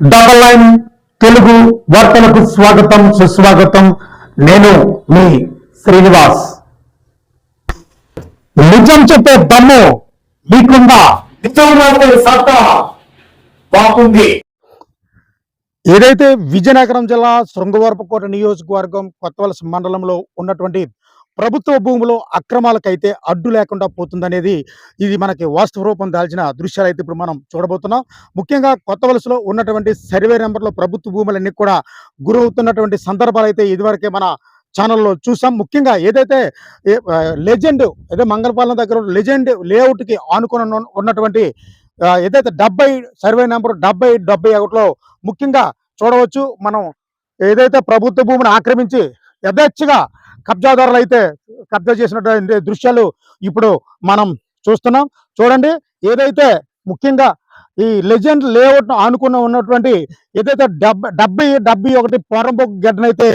Double line Telugu వార్తలకు స్వాగతం సుస్వాగతం నేను మీ శ్రీనివాస్ నిజం చెప్పే దమ్ము మీకుందా నిజం మాట్లాడే సత్తా బాగుంది ఏదైతే విజయనగరం జిల్లా శృంగవరపుకోట నియోజకవర్గం కొత్తవలస మండలంలో ఉన్నటువంటి ప్రభుత్వ భూములు అక్రమాలకైతే అడ్డు లేకుండా పోతుందనేది ఇది మనకి వాస్తవ రూపం దాల్చిన దృశ్యాలు అయితే ఇప్పుడు మనం చూడబోతున్నాం. ముఖ్యంగా కొత్త వలసలో ఉన్నటువంటి సర్వే నెంబర్లో ప్రభుత్వ భూములన్నీ కూడా గురవుతున్నటువంటి సందర్భాలు అయితే ఇదివరకే మన ఛానల్లో చూసాం. ముఖ్యంగా ఏదైతే లెజెండ్ ఏదో మంగళపాలెం దగ్గర లెజెండ్ లేఅవుట్కి ఆనుకొని ఉన్నటువంటి ఏదైతే డెబ్బై సర్వే నెంబర్ డెబ్బై డెబ్బై ఒకటిలో ముఖ్యంగా చూడవచ్చు. మనం ఏదైతే ప్రభుత్వ భూమిని ఆక్రమించి యథేచ్ఛగా కబ్జాదారులు అయితే కబ్జా చేసినటువంటి దృశ్యాలు ఇప్పుడు మనం చూస్తున్నాం. చూడండి ఏదైతే ముఖ్యంగా ఈ లెజెండ్ లేఅవుట్ ఆనుకున్న ఉన్నటువంటి ఏదైతే డెబ్బై డెబ్బై డెబ్బై ఒకటి పొరంబొక్క గడ్డనైతే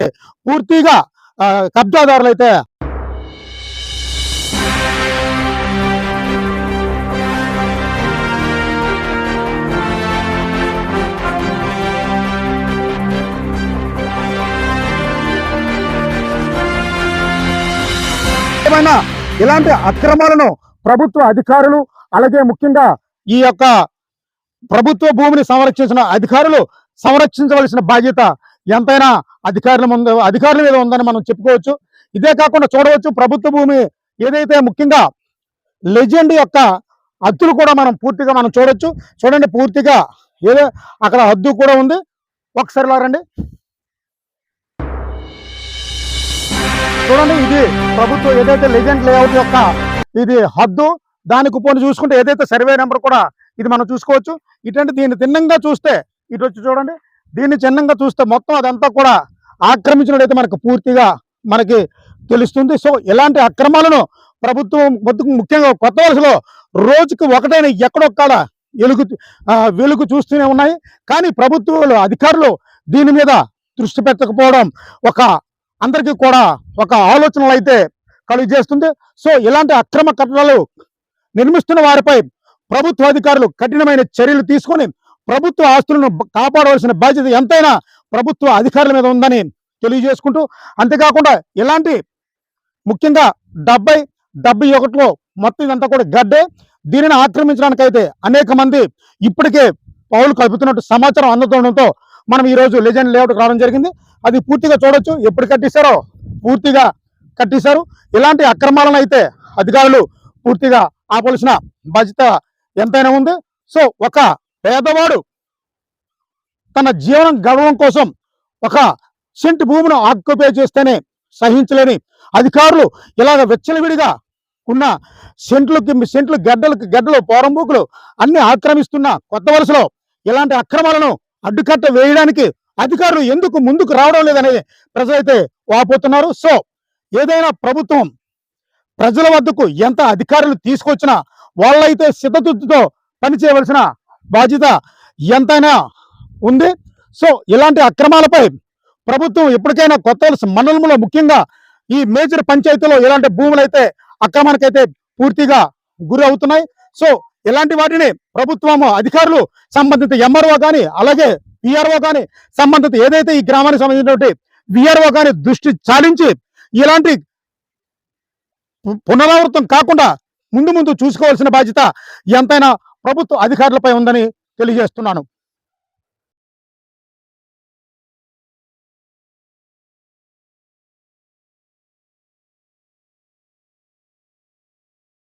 పూర్తిగా కబ్జాదారులు అయితే ఏమైనా ఇలాంటి అక్రమాలను ప్రభుత్వ అధికారులు అలాగే ముఖ్యంగా ఈ యొక్క ప్రభుత్వ భూమిని సంరక్షించిన అధికారులు సంరక్షించవలసిన బాధ్యత ఎంతైనా అధికారుల ముందు అధికారుల మీద ఉందని మనం చెప్పుకోవచ్చు. ఇదే కాకుండా చూడవచ్చు ప్రభుత్వ భూమి ఏదైతే ముఖ్యంగా లెజెండ్ యొక్క హద్దులు కూడా మనం పూర్తిగా మనం చూడొచ్చు. చూడండి పూర్తిగా ఏదో అక్కడ హద్దు కూడా ఉంది. ఒకసారి రండి. చూడండి ఇది ప్రభుత్వం ఏదైతే లెజెండ్ లేఅవుట్ యొక్క ఇది హద్దు దానికి పోని చూసుకుంటే ఏదైతే సర్వే నెంబర్ కూడా ఇది మనం చూసుకోవచ్చు. ఇటువంటి దీన్ని తిన్నంగా చూస్తే ఇటు వచ్చి చూడండి దీన్ని చిన్నంగా చూస్తే మొత్తం అదంతా కూడా ఆక్రమించినట్టయితే మనకు పూర్తిగా మనకి తెలుస్తుంది. సో ఇలాంటి అక్రమాలను ప్రభుత్వం ముఖ్యంగా కొత్త వలసలో రోజుకి ఒకటైన ఎక్కడొక్కడ వెలుగు వెలుగు చూస్తూనే ఉన్నాయి. కానీ ప్రభుత్వాలు అధికారులు దీని మీద దృష్టి పెట్టకపోవడం ఒక అందరికీ కూడా ఒక ఆలోచనలు అయితే కలుగజేస్తుంది సో ఇలాంటి అక్రమ కట్టడాలు నిర్మిస్తున్న వారిపై ప్రభుత్వ అధికారులు కఠినమైన చర్యలు తీసుకొని ప్రభుత్వ ఆస్తులను కాపాడవలసిన బాధ్యత ఎంతైనా ప్రభుత్వ అధికారుల మీద ఉందని తెలియజేసుకుంటూ అంతేకాకుండా ఇలాంటి ముఖ్యంగా డెబ్బై డెబ్బై ఒకటిలో మొత్తం ఇదంతా కూడా గడ్డే. దీనిని ఆక్రమించడానికైతే అనేక మంది ఇప్పటికే పౌలు కలుపుతున్నట్టు సమాచారం అందుతుండటంతో మనం ఈ రోజు లెజెండ్ లేఅవుట్ రావడం జరిగింది. అది పూర్తిగా చూడొచ్చు. ఎప్పుడు కట్టిస్తారో పూర్తిగా కట్టిస్తారు. ఇలాంటి అక్రమాలను అయితే అధికారులు పూర్తిగా ఆపవలసిన బాధ్యత ఎంతైనా ఉంది. సో ఒక పేదవాడు తన జీవనం గడవడం కోసం ఒక సెంటు భూమిని ఆక్యుపై చేస్తేనే సహించలేని అధికారులు ఇలాగ వెచ్చలవిడిగా ఉన్న సెంట్లకి సెంట్లు గడ్డలకు గడ్డలు పోరంబూకులు అన్ని ఆక్రమిస్తున్న కొత్త వలసలో ఇలాంటి అక్రమాలను అడ్డుకట్ట వేయడానికి అధికారులు ఎందుకు ముందుకు రావడం లేదనేది ప్రజలైతే వాపోతున్నారు. సో ఏదైనా ప్రభుత్వం ప్రజల వద్దకు ఎంత అధికారులు తీసుకొచ్చినా వాళ్ళైతే సిద్ధతుతో పనిచేయవలసిన బాధ్యత ఎంతైనా ఉంది. సో ఇలాంటి అక్రమాలపై ప్రభుత్వం ఎప్పటికైనా కొత్త మండలంలో ముఖ్యంగా ఈ మేజర్ పంచాయతీలో ఇలాంటి భూములు అయితే అక్రమానికైతే పూర్తిగా గురి అవుతున్నాయి సో ఇలాంటి వాటిని ప్రభుత్వము అధికారులు సంబంధిత ఎంఆర్ఓ కానీ అలాగే విఆర్ఓ కానీ సంబంధిత ఏదైతే ఈ గ్రామానికి సంబంధించినటువంటి విఆర్ఓ కానీ దృష్టి చాలించి ఇలాంటి పునరావృతం కాకుండా ముందు ముందు చూసుకోవాల్సిన బాధ్యత ఎంతైనా ప్రభుత్వ అధికారులపై ఉందని తెలియజేస్తున్నాను.